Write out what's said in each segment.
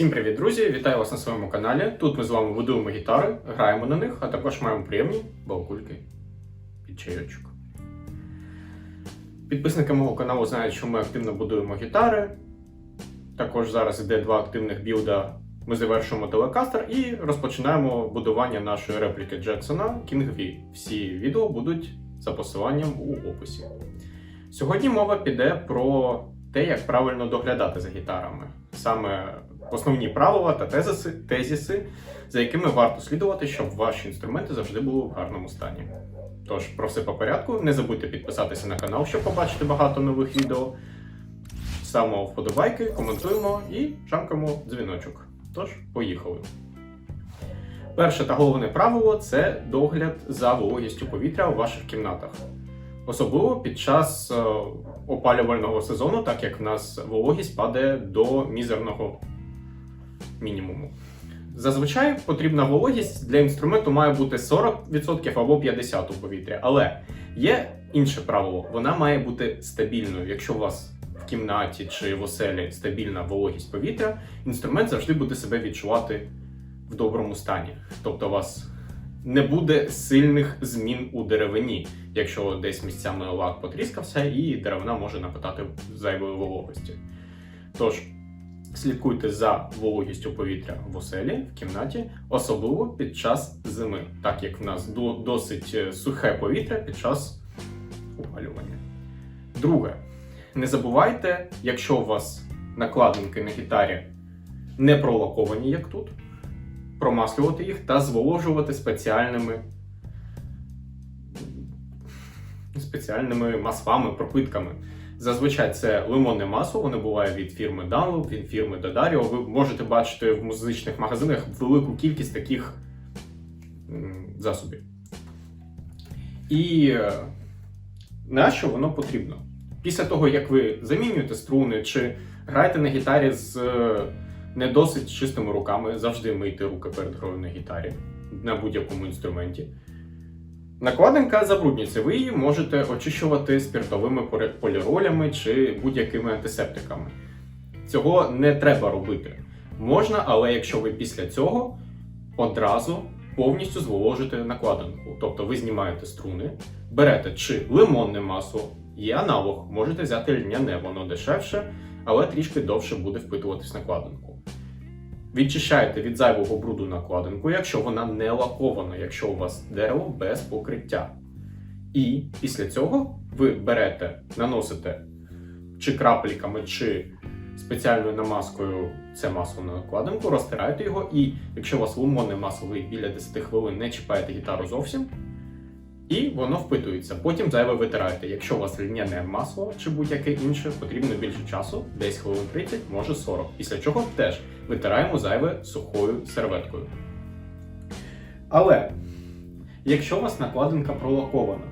Всім привіт, друзі! Вітаю вас на своєму каналі. Тут ми з вами будуємо гітари, граємо на них, а також маємо приємні балкульки під чайочок. Підписники мого каналу знають, що ми активно будуємо гітари. Також зараз йде два активних білда. Ми завершуємо телекастер і розпочинаємо будування нашої репліки Джексона King V. Всі відео будуть за посиланням у описі. Сьогодні мова піде про те, як правильно доглядати за гітарами. Саме основні правила та тезиси, тезіси, за якими варто слідувати, щоб ваші інструменти завжди були в гарному стані. Тож, про все по порядку. Не забудьте підписатися на канал, щоб побачити багато нових відео. Ставимо вподобайки, коментуємо і жамкаємо дзвіночок. Тож, поїхали. Перше та головне правило це догляд за вологістю повітря у ваших кімнатах. Особливо під час е, опалювального сезону, так як в нас вологість падає до мізерного мінімуму. Зазвичай потрібна вологість для інструменту має бути 40% або 50% у повітря. Але є інше правило: вона має бути стабільною. Якщо у вас в кімнаті чи в оселі стабільна вологість повітря, інструмент завжди буде себе відчувати в доброму стані. Тобто у вас не буде сильних змін у деревині, якщо десь місцями лак потріскався, і деревина може напитати зайвої вологості. Тож слідкуйте за вологістю повітря в оселі, в кімнаті, особливо під час зими, так як в нас досить е, сухе повітря під час опалювання. Друге, не забувайте, якщо у вас накладинки на гітарі не пролаковані, як тут, промаслювати їх та зволожувати спеціальними спеціальними маслами, пропитками. Зазвичай це лимонне масло, воно буває від фірми Dunlop, від фірми Dodario. Ви можете бачити в музичних магазинах велику кількість таких засобів. І е, на що воно потрібно? Після того, як ви замінюєте струни чи граєте на гітарі з е, не досить чистими руками, завжди мийте руки перед грою на гітарі на будь-якому інструменті. Накладинка забруднюється, ви її можете очищувати спіртовими полі- поліролями чи будь-якими антисептиками. Цього не треба робити. Можна, але якщо ви після цього одразу повністю зволожите накладинку. Тобто ви знімаєте струни, берете чи лимонне масло, є аналог, можете взяти льняне, воно дешевше, але трішки довше буде впитуватись накладинку. Відчищаєте від зайвого бруду накладинку, якщо вона не лакована, якщо у вас дерево без покриття. І після цього ви берете, наносите чи крапельками, чи спеціальною намазкою це масло на накладинку, розтираєте його, і якщо у вас лимонне масло, ви біля 10 хвилин не чіпаєте гітару зовсім, і воно впитується. Потім зайве витираєте. Якщо у вас льняне масло чи будь-яке інше, потрібно більше часу, десь хвилин 30, може 40. Після чого теж витираємо зайве сухою серветкою. Але якщо у вас накладинка пролакована,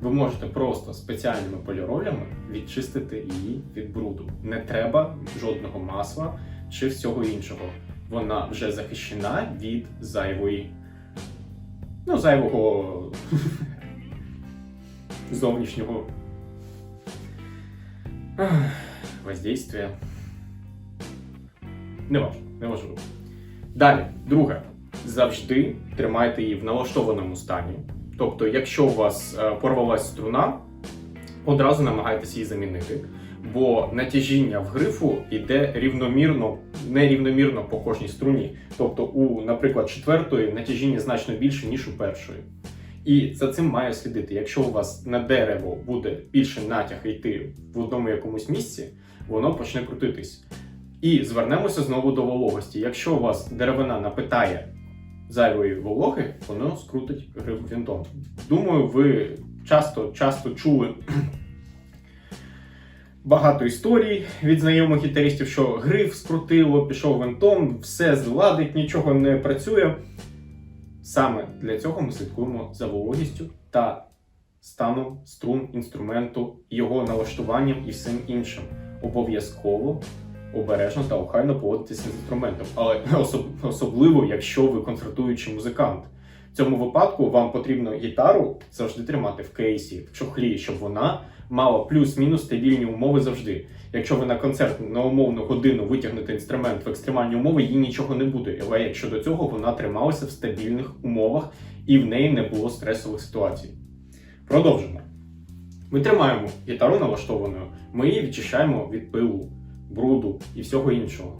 ви можете просто спеціальними поліролями відчистити її від бруду. Не треба жодного масла чи всього іншого. Вона вже захищена від зайвої, ну, зайвого зовнішнього воздействия. Не важливо, не важливо. Далі, друге, завжди тримайте її в налаштованому стані. Тобто, якщо у вас е, порвалась струна, одразу намагайтеся її замінити. Бо натяжіння в грифу йде рівномірно, нерівномірно по кожній струні. Тобто, у, наприклад, четвертої натяжіння значно більше, ніж у першої. І за цим має слідити. Якщо у вас на дерево буде більше натяг йти в одному якомусь місці, воно почне крутитись. І звернемося знову до вологості. Якщо у вас деревина напитає зайвої вологи, воно скрутить вінтом. Думаю, ви часто, часто чули багато історій від знайомих гітаристів, що гриф скрутило, пішов винтом, все зладить, нічого не працює. Саме для цього ми слідкуємо за вологістю та станом струн інструменту, його налаштуванням і всім іншим. Обов'язково обережно та охайно поводитися з інструментом, але особ- особливо, якщо ви концертуючий музикант. В цьому випадку вам потрібно гітару завжди тримати в кейсі, в чохлі, щоб вона мала плюс-мінус стабільні умови завжди. Якщо ви на концерт на умовну годину витягнете інструмент в екстремальні умови, їй нічого не буде. Але якщо до цього вона трималася в стабільних умовах і в неї не було стресових ситуацій. Продовжимо. Ми тримаємо гітару налаштованою, ми її відчищаємо від пилу, бруду і всього іншого.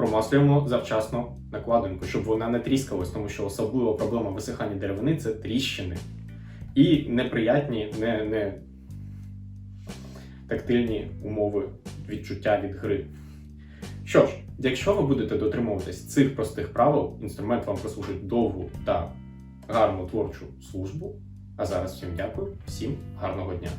Промаслюємо завчасно накладинку, щоб вона не тріскалась, тому що особлива проблема висихання деревини це тріщини. І неприятні, не, не тактильні умови відчуття від гри. Що ж, якщо ви будете дотримуватись цих простих правил, інструмент вам прослужить довгу та гарну творчу службу. А зараз всім дякую, всім гарного дня!